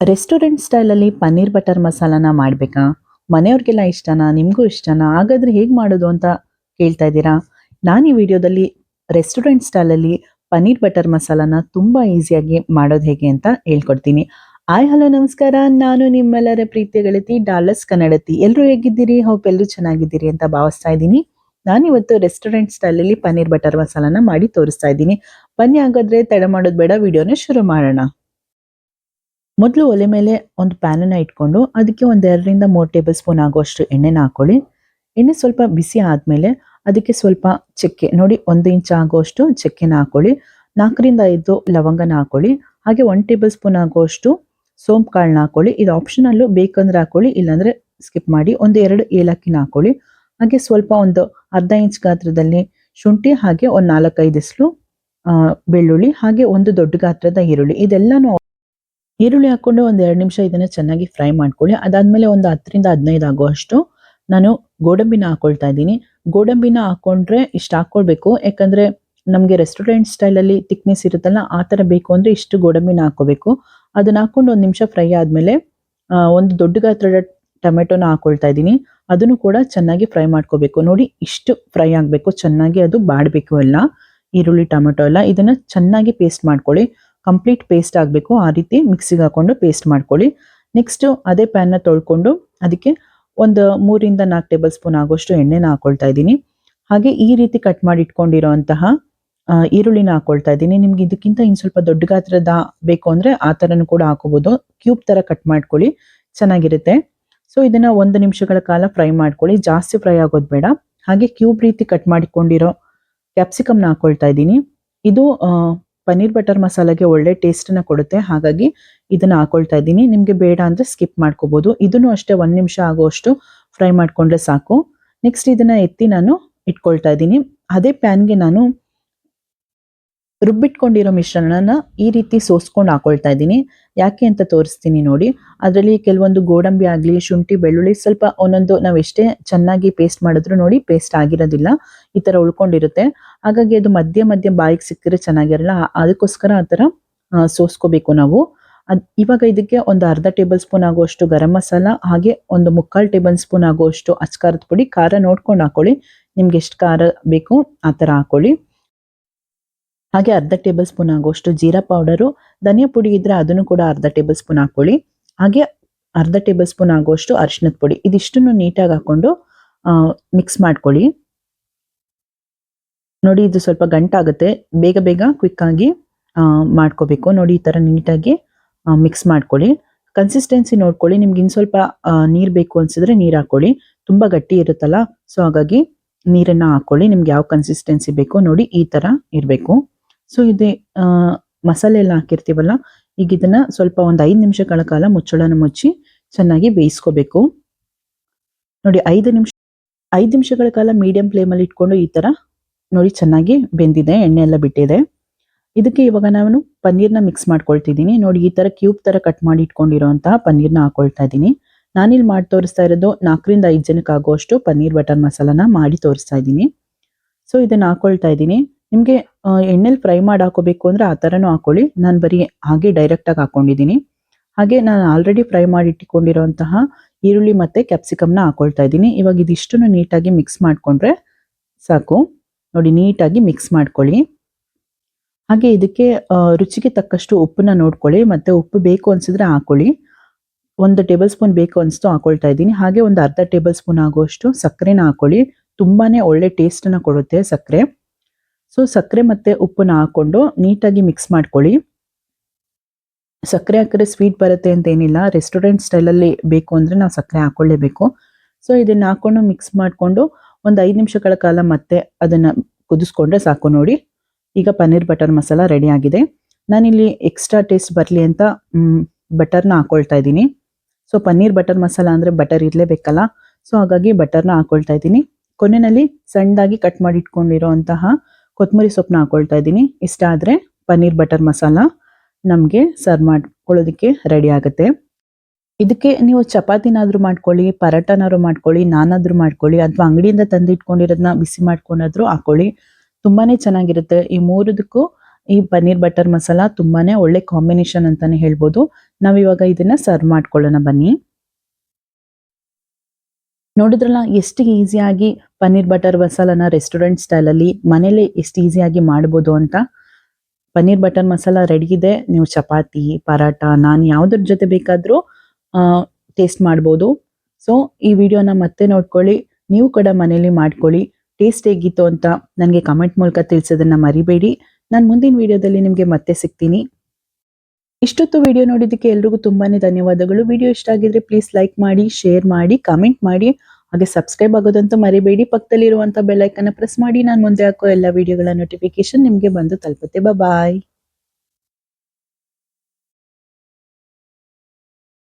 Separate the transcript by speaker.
Speaker 1: Restaurant ಸ್ಟೈಲಲ್ಲಿ paneer butter ಮಸಾಲಾನ ಮಾಡಬೇಕಾ? ಮನೆಯವ್ರಿಗೆಲ್ಲ ಇಷ್ಟನಾ? ನಿಮಗೂ ಇಷ್ಟನಾ? ಹಾಗಾದರೆ ಹೇಗೆ ಮಾಡೋದು ಅಂತ ಕೇಳ್ತಾ ಇದ್ದೀರಾ? ನಾನು ಈ ವಿಡಿಯೋದಲ್ಲಿ ರೆಸ್ಟೋರೆಂಟ್ ಸ್ಟೈಲಲ್ಲಿ ಪನ್ನೀರ್ ಬಟರ್ ಮಸಾಲಾನ ತುಂಬ ಈಸಿಯಾಗಿ ಮಾಡೋದು ಹೇಗೆ ಅಂತ ಹೇಳ್ಕೊಡ್ತೀನಿ. ಆಯ್ ಹಲೋ, ನಮಸ್ಕಾರ. ನಾನು ನಿಮ್ಮೆಲ್ಲರ ಪ್ರೀತಿಯ ಗೆಳತಿ ಡಾಲಸ್ ಕನ್ನಡತಿ. ಎಲ್ಲರೂ ಹೇಗಿದ್ದೀರಿ? ಹೋಪ್ ಎಲ್ಲರೂ ಚೆನ್ನಾಗಿದ್ದೀರಿ ಅಂತ ಭಾವಿಸ್ತಾ ಇದ್ದೀನಿ. ನಾನಿವತ್ತು ರೆಸ್ಟೋರೆಂಟ್ ಸ್ಟೈಲಲ್ಲಿ ಪನ್ನೀರ್ ಬಟರ್ ಮಸಾಲಾನ ಮಾಡಿ ತೋರಿಸ್ತಾ ಇದ್ದೀನಿ. ಬನ್ನಿ, ಹಾಗಾದ್ರೆ ತಡ ಮಾಡೋದು ಬೇಡ. ವಿಡಿಯೋನ ಶುರು ಮಾಡೋಣ. ಮೊದಲು ಒಲೆ ಮೇಲೆ ಒಂದು ಪ್ಯಾನನ್ನ ಇಟ್ಕೊಂಡು ಅದಕ್ಕೆ ಒಂದು ಎರಡರಿಂದ ಮೂರು ಟೇಬಲ್ ಸ್ಪೂನ್ ಆಗುವಷ್ಟು ಎಣ್ಣೆನ ಹಾಕೊಳ್ಳಿ. ಎಣ್ಣೆ ಸ್ವಲ್ಪ ಬಿಸಿ ಆದಮೇಲೆ ಅದಕ್ಕೆ ಸ್ವಲ್ಪ ಚಕ್ಕೆ ನೋಡಿ ಒಂದು ಇಂಚ್ ಆಗುವಷ್ಟು ಚಕ್ಕೆನ ಹಾಕೊಳ್ಳಿ. ನಾಲ್ಕರಿಂದ ಐದು ಲವಂಗನ ಹಾಕೊಳ್ಳಿ. ಹಾಗೆ ಒನ್ ಟೇಬಲ್ ಸ್ಪೂನ್ ಆಗುವಷ್ಟು ಸೋಂಪು ಕಾಳನ್ನ ಹಾಕೊಳ್ಳಿ. ಇದು ಆಪ್ಷನಲ್ಲು ಬೇಕಂದ್ರೆ ಹಾಕೊಳ್ಳಿ ಇಲ್ಲಾಂದ್ರೆ ಸ್ಕಿಪ್ ಮಾಡಿ ಒಂದು ಎರಡು ಏಲಕ್ಕಿನ ಹಾಕೊಳ್ಳಿ. ಹಾಗೆ ಸ್ವಲ್ಪ ಒಂದು ಅರ್ಧ ಇಂಚ್ ಗಾತ್ರದಲ್ಲಿ ಶುಂಠಿ ಹಾಗೆ ಒಂದು ನಾಲ್ಕೈದು ಎಸ್ಲು ಆ, ಬೆಳ್ಳುಳ್ಳಿ ಹಾಗೆ ಒಂದು ದೊಡ್ಡ ಗಾತ್ರದ ಈರುಳ್ಳಿ. ಇದೆಲ್ಲನೂ ಈರುಳ್ಳಿ ಹಾಕೊಂಡು ಒಂದು ಎರಡು ನಿಮಿಷ ಇದನ್ನು ಚೆನ್ನಾಗಿ ಫ್ರೈ ಮಾಡ್ಕೊಳ್ಳಿ. ಅದಾದಮೇಲೆ ಒಂದು ಹತ್ತರಿಂದ ಹದಿನೈದು ಆಗುವಷ್ಟು ನಾನು ಗೋಡಂಬಿನ ಹಾಕೊಳ್ತಾ ಇದ್ದೀನಿ. ಗೋಡಂಬಿನ ಹಾಕ್ಕೊಂಡ್ರೆ ಇಷ್ಟು ಹಾಕ್ಕೊಳ್ಬೇಕು ಯಾಕಂದರೆ ನಮಗೆ ರೆಸ್ಟೋರೆಂಟ್ ಸ್ಟೈಲಲ್ಲಿ ತಿಕ್ನೆಸ್ ಇರುತ್ತಲ್ಲ, ಆ ಥರ ಬೇಕು ಅಂದರೆ ಇಷ್ಟು ಗೋಡಂಬಿನ ಹಾಕ್ಕೋಬೇಕು. ಅದನ್ನ ಹಾಕ್ಕೊಂಡು ಒಂದು ನಿಮಿಷ ಫ್ರೈ ಆದಮೇಲೆ ಒಂದು ದೊಡ್ಡ ಗಾತ್ರದ ಟೊಮೆಟೊನ ಹಾಕ್ಕೊಳ್ತಾ ಇದ್ದೀನಿ. ಅದನ್ನು ಕೂಡ ಚೆನ್ನಾಗಿ ಫ್ರೈ ಮಾಡ್ಕೋಬೇಕು. ನೋಡಿ, ಇಷ್ಟು ಫ್ರೈ ಆಗಬೇಕು. ಚೆನ್ನಾಗಿ ಅದು ಬಾಡಬೇಕು ಎಲ್ಲ. ಈರುಳ್ಳಿ, ಟೊಮೆಟೊ ಎಲ್ಲ. ಇದನ್ನು ಚೆನ್ನಾಗಿ ಪೇಸ್ಟ್ ಮಾಡ್ಕೊಳ್ಳಿ. ಕಂಪ್ಲೀಟ್ ಪೇಸ್ಟ್ ಆಗಬೇಕು. ಆ ರೀತಿ ಮಿಕ್ಸಿಗೆ ಹಾಕೊಂಡು ಪೇಸ್ಟ್ ಮಾಡ್ಕೊಳ್ಳಿ. ನೆಕ್ಸ್ಟು ಅದೇ ಪ್ಯಾನ್ನ ತೊಳ್ಕೊಂಡು ಅದಕ್ಕೆ ಒಂದು ಮೂರಿಂದ ನಾಲ್ಕು ಟೇಬಲ್ ಸ್ಪೂನ್ ಆಗೋಷ್ಟು ಎಣ್ಣೆನ ಹಾಕೊಳ್ತಾ ಇದ್ದೀನಿ. ಹಾಗೆ ಈ ರೀತಿ ಕಟ್ ಮಾಡಿ ಇಟ್ಕೊಂಡಿರೋಂತಹ ಈರುಳ್ಳಿನ ಹಾಕೊಳ್ತಾ ಇದ್ದೀನಿ. ನಿಮ್ಗೆ ಇದಕ್ಕಿಂತ ಇನ್ನು ಸ್ವಲ್ಪ ದೊಡ್ಡ ಗಾತ್ರದ ಬೇಕು ಅಂದರೆ ಆ ಥರನೂ ಕೂಡ ಹಾಕೋಬೋದು. ಕ್ಯೂಬ್ ಥರ ಕಟ್ ಮಾಡ್ಕೊಳ್ಳಿ. ಚೆನ್ನಾಗಿರುತ್ತೆ. ಸೊ ಇದನ್ನ ಒಂದು ನಿಮಿಷಗಳ ಕಾಲ ಫ್ರೈ ಮಾಡ್ಕೊಳ್ಳಿ. ಜಾಸ್ತಿ ಫ್ರೈ ಆಗೋದು ಬೇಡ. ಹಾಗೆ ಕ್ಯೂಬ್ ರೀತಿ ಕಟ್ ಮಾಡಿಕೊಂಡಿರೋ ಕ್ಯಾಪ್ಸಿಕಮ್ನ ಹಾಕೊಳ್ತಾ ಇದ್ದೀನಿ. ಇದು ಪನ್ನೀರ್ ಬಟರ್ ಮಸಾಲೆಗೆ ಒಳ್ಳೆ ಟೇಸ್ಟನ್ನ ಕೊಡುತ್ತೆ. ಹಾಗಾಗಿ ಇದನ್ನ ಹಾಕೊಳ್ತಾ ಇದ್ದೀನಿ. ನಿಮಗೆ ಬೇಡ ಅಂದ್ರೆ ಸ್ಕಿಪ್ ಮಾಡ್ಕೋಬೋದು. ಇದನ್ನು ಅಷ್ಟೇ ಒಂದು ನಿಮಿಷ ಆಗುವಷ್ಟು ಫ್ರೈ ಮಾಡ್ಕೊಂಡ್ರೆ ಸಾಕು. ನೆಕ್ಸ್ಟ್ ಇದನ್ನ ಎತ್ತಿ ನಾನು ಇಟ್ಕೊಳ್ತಾ ಇದ್ದೀನಿ. ಅದೇ ಪ್ಯಾನ್ಗೆ ನಾನು ರುಬ್ಬಿಟ್ಕೊಂಡಿರೋ ಮಿಶ್ರಣನ ಈ ರೀತಿ ಸೋಸ್ಕೊಂಡು ಹಾಕೊಳ್ತಾ ಇದ್ದೀನಿ. ಯಾಕೆ ಅಂತ ತೋರಿಸ್ತೀನಿ ನೋಡಿ. ಅದರಲ್ಲಿ ಕೆಲವೊಂದು ಗೋಡಂಬಿ ಆಗಲಿ, ಶುಂಠಿ, ಬೆಳ್ಳುಳ್ಳಿ ಸ್ವಲ್ಪ ಒಂದೊಂದು ನಾವು ಎಷ್ಟೇ ಚೆನ್ನಾಗಿ ಪೇಸ್ಟ್ ಮಾಡಿದ್ರು ನೋಡಿ ಪೇಸ್ಟ್ ಆಗಿರೋದಿಲ್ಲ. ಈ ಥರ ಉಳ್ಕೊಂಡಿರುತ್ತೆ. ಹಾಗಾಗಿ ಅದು ಮಧ್ಯ ಮಧ್ಯ ಬಾಯಿಗೆ ಸಿಕ್ಕಿದ್ರೆ ಚೆನ್ನಾಗಿರಲ್ಲ. ಅದಕ್ಕೋಸ್ಕರ ಆ ಥರ ಸೋಸ್ಕೋಬೇಕು ನಾವು. ಅದ್, ಇವಾಗ ಇದಕ್ಕೆ ಒಂದು ಅರ್ಧ ಟೇಬಲ್ ಸ್ಪೂನ್ ಆಗುವಷ್ಟು ಗರಂ ಮಸಾಲ, ಹಾಗೆ ಒಂದು ಮುಕ್ಕಾಲು ಟೇಬಲ್ ಸ್ಪೂನ್ ಆಗುವಷ್ಟು ಅಚ್ಕಾರದ ಪುಡಿ, ಖಾರ ನೋಡ್ಕೊಂಡು ಹಾಕೊಳ್ಳಿ. ನಿಮ್ಗೆ ಎಷ್ಟು ಖಾರ ಬೇಕು ಆ ಥರ ಹಾಕೊಳ್ಳಿ. ಹಾಗೆ ಅರ್ಧ ಟೇಬಲ್ ಸ್ಪೂನ್ ಆಗುವಷ್ಟು ಜೀರಾ ಪೌಡರು, ಧನಿಯಾ ಪುಡಿ ಇದ್ರೆ ಅದನ್ನು ಕೂಡ ಅರ್ಧ ಟೇಬಲ್ ಸ್ಪೂನ್ ಹಾಕೊಳ್ಳಿ. ಹಾಗೆ ಅರ್ಧ ಟೇಬಲ್ ಸ್ಪೂನ್ ಆಗುವಷ್ಟು ಅರಿಶಿನದ ಪುಡಿ. ಇದಿಷ್ಟನ್ನು ನೀಟಾಗಿ ಹಾಕೊಂಡು ಮಿಕ್ಸ್ ಮಾಡ್ಕೊಳ್ಳಿ. ನೋಡಿ, ಇದು ಸ್ವಲ್ಪ ಗಂಟಾಗುತ್ತೆ. ಬೇಗ ಬೇಗ ಕ್ವಿಕ್ ಆಗಿ ಮಾಡ್ಕೋಬೇಕು. ನೋಡಿ, ಈ ತರ ನೀಟಾಗಿ ಮಿಕ್ಸ್ ಮಾಡ್ಕೊಳ್ಳಿ. ಕನ್ಸಿಸ್ಟೆನ್ಸಿ ನೋಡ್ಕೊಳ್ಳಿ. ನಿಮ್ಗೆ ಇನ್ ಸ್ವಲ್ಪ ನೀರು ಬೇಕು ಅನ್ಸಿದ್ರೆ ನೀರು ಹಾಕೊಳ್ಳಿ. ತುಂಬಾ ಗಟ್ಟಿ ಇರುತ್ತಲ್ಲ, ಸೊ ಹಾಗಾಗಿ ನೀರನ್ನ ಹಾಕೊಳ್ಳಿ. ನಿಮ್ಗೆ ಯಾವ ಕನ್ಸಿಸ್ಟೆನ್ಸಿ ಬೇಕೋ ನೋಡಿ ಈ ತರ ಇರಬೇಕು. ಸೊ ಇದೆ ಮಸಾಲೆ ಎಲ್ಲ ಹಾಕಿರ್ತೀವಲ್ಲ, ಈಗ ಇದನ್ನ ಸ್ವಲ್ಪ ಒಂದು ಐದು ನಿಮಿಷಗಳ ಕಾಲ ಮುಚ್ಚಳನ ಮುಚ್ಚಿ ಚೆನ್ನಾಗಿ ಬೇಯಿಸ್ಕೋಬೇಕು. ನೋಡಿ, ಐದು ನಿಮಿಷ, ಐದು ನಿಮಿಷಗಳ ಕಾಲ ಮೀಡಿಯಂ ಫ್ಲೇಮಲ್ಲಿ ಇಟ್ಕೊಂಡು ಈ ತರ ನೋಡಿ ಚೆನ್ನಾಗಿ ಬೆಂದಿದೆ, ಎಣ್ಣೆ ಎಲ್ಲ ಬಿಟ್ಟಿದೆ. ಇದಕ್ಕೆ ಇವಾಗ ನಾನು ಪನ್ನೀರ್ನ ಮಿಕ್ಸ್ ಮಾಡ್ಕೊಳ್ತಿದ್ದೀನಿ. ನೋಡಿ, ಈ ತರ ಕ್ಯೂಬ್ ತರ ಕಟ್ ಮಾಡಿ ಇಟ್ಕೊಂಡಿರೋಂತಹ ಪನ್ನೀರ್ನ ಹಾಕೊಳ್ತಾ ಇದ್ದೀನಿ. ನಾನಿಲ್ಲಿ ಮಾಡಿ ತೋರಿಸ್ತಾ ಇರೋದು ನಾಲ್ಕರಿಂದ ಐದು ಜನಕ್ಕೆ ಆಗುವಷ್ಟು ಪನ್ನೀರ್, ಬಟರ್ ಮಸಾಲಾನ ಮಾಡಿ ತೋರಿಸ್ತಾ ಇದ್ದೀನಿ. ಸೊ ಇದನ್ನ ಹಾಕೊಳ್ತಾ ಇದ್ದೀನಿ. ನಿಮಗೆ ಎಣ್ಣೆಲಿ ಫ್ರೈ ಮಾಡಿ ಹಾಕೋಬೇಕು ಅಂದ್ರೆ ಆ ಥರನೂ ಹಾಕೊಳ್ಳಿ. ನಾನು ಬರೀ ಹಾಗೆ ಡೈರೆಕ್ಟ್ ಆಗಿ ಹಾಕೊಂಡಿದ್ದೀನಿ. ಹಾಗೆ ನಾನು ಆಲ್ರೆಡಿ ಫ್ರೈ ಮಾಡಿ ಇಟ್ಟುಕೊಂಡಿರೋಂತಹ ಈರುಳ್ಳಿ ಮತ್ತೆ ಕ್ಯಾಪ್ಸಿಕಮ್ನ ಹಾಕೊಳ್ತಾ ಇದ್ದೀನಿ. ಇವಾಗ ಇದಿಷ್ಟನ್ನು ನೀಟಾಗಿ ಮಿಕ್ಸ್ ಮಾಡ್ಕೊಂಡ್ರೆ ಸಾಕು. ನೋಡಿ, ನೀಟಾಗಿ ಮಿಕ್ಸ್ ಮಾಡ್ಕೊಳ್ಳಿ. ಹಾಗೆ ಇದಕ್ಕೆ ರುಚಿಗೆ ತಕ್ಕಷ್ಟು ಉಪ್ಪನ್ನ ನೋಡ್ಕೊಳ್ಳಿ. ಮತ್ತೆ ಉಪ್ಪು ಬೇಕು ಅನ್ಸಿದ್ರೆ ಹಾಕೊಳ್ಳಿ. ಒಂದು ಟೇಬಲ್ ಸ್ಪೂನ್ ಬೇಕು ಅನಿಸ್ತು ಹಾಕೊಳ್ತಾ ಇದ್ದೀನಿ. ಹಾಗೆ ಒಂದು ಅರ್ಧ ಟೇಬಲ್ ಸ್ಪೂನ್ ಆಗುವಷ್ಟು ಸಕ್ಕರೆನ ಹಾಕೊಳ್ಳಿ. ತುಂಬಾನೇ ಒಳ್ಳೆ ಟೇಸ್ಟನ್ನು ಕೊಡುತ್ತೆ ಸಕ್ಕರೆ. ಸೊ ಸಕ್ಕರೆ ಮತ್ತೆ ಉಪ್ಪನ್ನ ಹಾಕೊಂಡು ನೀಟಾಗಿ ಮಿಕ್ಸ್ ಮಾಡ್ಕೊಳ್ಳಿ. ಸಕ್ಕರೆ ಹಾಕಿದ್ರೆ ಸ್ವೀಟ್ ಬರುತ್ತೆ ಅಂತ ಏನಿಲ್ಲ. ರೆಸ್ಟೋರೆಂಟ್ ಸ್ಟೈಲಲ್ಲಿ ಬೇಕು ಅಂದ್ರೆ ನಾವು ಸಕ್ಕರೆ ಹಾಕ್ಕೊಳ್ಳೇಬೇಕು ಸೊ ಇದನ್ನ ಹಾಕೊಂಡು ಮಿಕ್ಸ್ ಮಾಡಿಕೊಂಡು ಒಂದು ಐದು ನಿಮಿಷಗಳ ಕಾಲ ಮತ್ತೆ ಅದನ್ನ ಕುದಿಸ್ಕೊಂಡ್ರೆ ಸಾಕು ನೋಡಿ. ಈಗ ಪನ್ನೀರ್ ಬಟರ್ ಮಸಾಲ ರೆಡಿ ಆಗಿದೆ. ನಾನಿಲ್ಲಿ ಎಕ್ಸ್ಟ್ರಾ ಟೇಸ್ಟ್ ಬರಲಿ ಅಂತ ಬಟರ್ನ ಹಾಕೊಳ್ತಾ ಇದ್ದೀನಿ. ಸೊ ಪನ್ನೀರ್ ಬಟರ್ ಮಸಾಲ ಅಂದ್ರೆ ಬಟರ್ ಇರಲೇಬೇಕಲ್ಲ? ಸೊ ಹಾಗಾಗಿ ಬಟರ್ನ ಹಾಕೊಳ್ತಾ ಇದ್ದೀನಿ. ಕೊನೆಯಲ್ಲಿ ಸಣ್ಣದಾಗಿ ಕಟ್ ಮಾಡಿ ಇಟ್ಕೊಂಡಿರೋಂತಹ ಕೊತ್ತಂಬರಿ ಸೊಪ್ಪನ್ನ ಹಾಕೊಳ್ತಾ ಇದ್ದೀನಿ. ಇಷ್ಟ ಆದರೆ ಪನ್ನೀರ್ ಬಟರ್ ಮಸಾಲ ನಮಗೆ ಸರ್ವ್ ಮಾಡ್ಕೊಳ್ಳೋದಕ್ಕೆ ರೆಡಿ ಆಗುತ್ತೆ. ಇದಕ್ಕೆ ನೀವು ಚಪಾತಿನಾದರೂ ಮಾಡ್ಕೊಳ್ಳಿ ಪರೋಟನಾದ್ರು ಮಾಡ್ಕೊಳ್ಳಿ, ನಾನಾದರೂ ಮಾಡ್ಕೊಳ್ಳಿ, ಅಥವಾ ಅಂಗಡಿಯಿಂದ ತಂದಿಟ್ಕೊಂಡಿರೋದನ್ನ ಬಿಸಿ ಮಾಡ್ಕೊಂಡಾದ್ರೂ ಹಾಕೊಳ್ಳಿ. ತುಂಬಾನೇ ಚೆನ್ನಾಗಿರುತ್ತೆ. ಈ ಮೂರದಕ್ಕೂ ಈ ಪನ್ನೀರ್ ಬಟರ್ ಮಸಾಲ ತುಂಬಾನೇ ಒಳ್ಳೆ ಕಾಂಬಿನೇಷನ್ ಅಂತಾನೆ ಹೇಳ್ಬೋದು. ನಾವಿವಾಗ ಇದನ್ನ ಸರ್ವ್ ಮಾಡ್ಕೊಳ್ಳೋಣ ಬನ್ನಿ. ನೋಡಿದ್ರಲ್ಲ, ಎಷ್ಟು ಈಸಿಯಾಗಿ ಪನ್ನೀರ್ ಬಟರ್ ಮಸಾಲನ ರೆಸ್ಟೋರೆಂಟ್ ಸ್ಟೈಲಲ್ಲಿ ಮನೇಲೆ ಎಷ್ಟು ಈಸಿಯಾಗಿ ಮಾಡ್ಬೋದು ಅಂತ. ಪನ್ನೀರ್ ಬಟರ್ ಮಸಾಲ ರೆಡಿ ಇದೆ. ನೀವು ಚಪಾತಿ ಪರಾಟ ನಾನ್ ಯಾವ್ದ್ರ ಜೊತೆ ಬೇಕಾದರೂ ಟೇಸ್ಟ್ ಮಾಡ್ಬೋದು. ಸೊ ಈ ವಿಡಿಯೋನ ಮತ್ತೆ ನೋಡ್ಕೊಳ್ಳಿ. ನೀವು ಕೂಡ ಮನೇಲಿ ಮಾಡ್ಕೊಳ್ಳಿ. ಟೇಸ್ಟ್ ಹೇಗಿತ್ತು ಅಂತ ನನಗೆ ಕಮೆಂಟ್ ಮೂಲಕ ತಿಳಿಸೋದನ್ನ ಮರಿಬೇಡಿ. ನಾನು ಮುಂದಿನ ವಿಡಿಯೋದಲ್ಲಿ ನಿಮಗೆ ಮತ್ತೆ ಸಿಗ್ತೀನಿ. ಇಷ್ಟೊತ್ತು ವಿಡಿಯೋ ನೋಡಿದ್ದಕ್ಕೆ ಎಲ್ರಿಗೂ ತುಂಬಾನೇ ಧನ್ಯವಾದಗಳು. ವಿಡಿಯೋ ಇಷ್ಟ ಆಗಿದ್ರೆ ಪ್ಲೀಸ್ ಲೈಕ್ ಮಾಡಿ ಶೇರ್ ಮಾಡಿ ಕಮೆಂಟ್ ಮಾಡಿ. ಹಾಗೆ ಸಬ್ಸ್ಕ್ರೈಬ್ ಆಗೋದಂತೂ ಮರಿಬೇಡಿ. ಪಕ್ಕದಲ್ಲಿರುವಂಥ ಬೆಲ್ಲೈಕನ್ನ ಪ್ರೆಸ್ ಮಾಡಿ. ನಾನು ಮುಂದೆ ಹಾಕೋ ಎಲ್ಲ ವಿಡಿಯೋಗಳ ನೋಟಿಫಿಕೇಶನ್ ನಿಮಗೆ ಬಂದು ತಲುಪುತ್ತೆ. ಬಾಯ್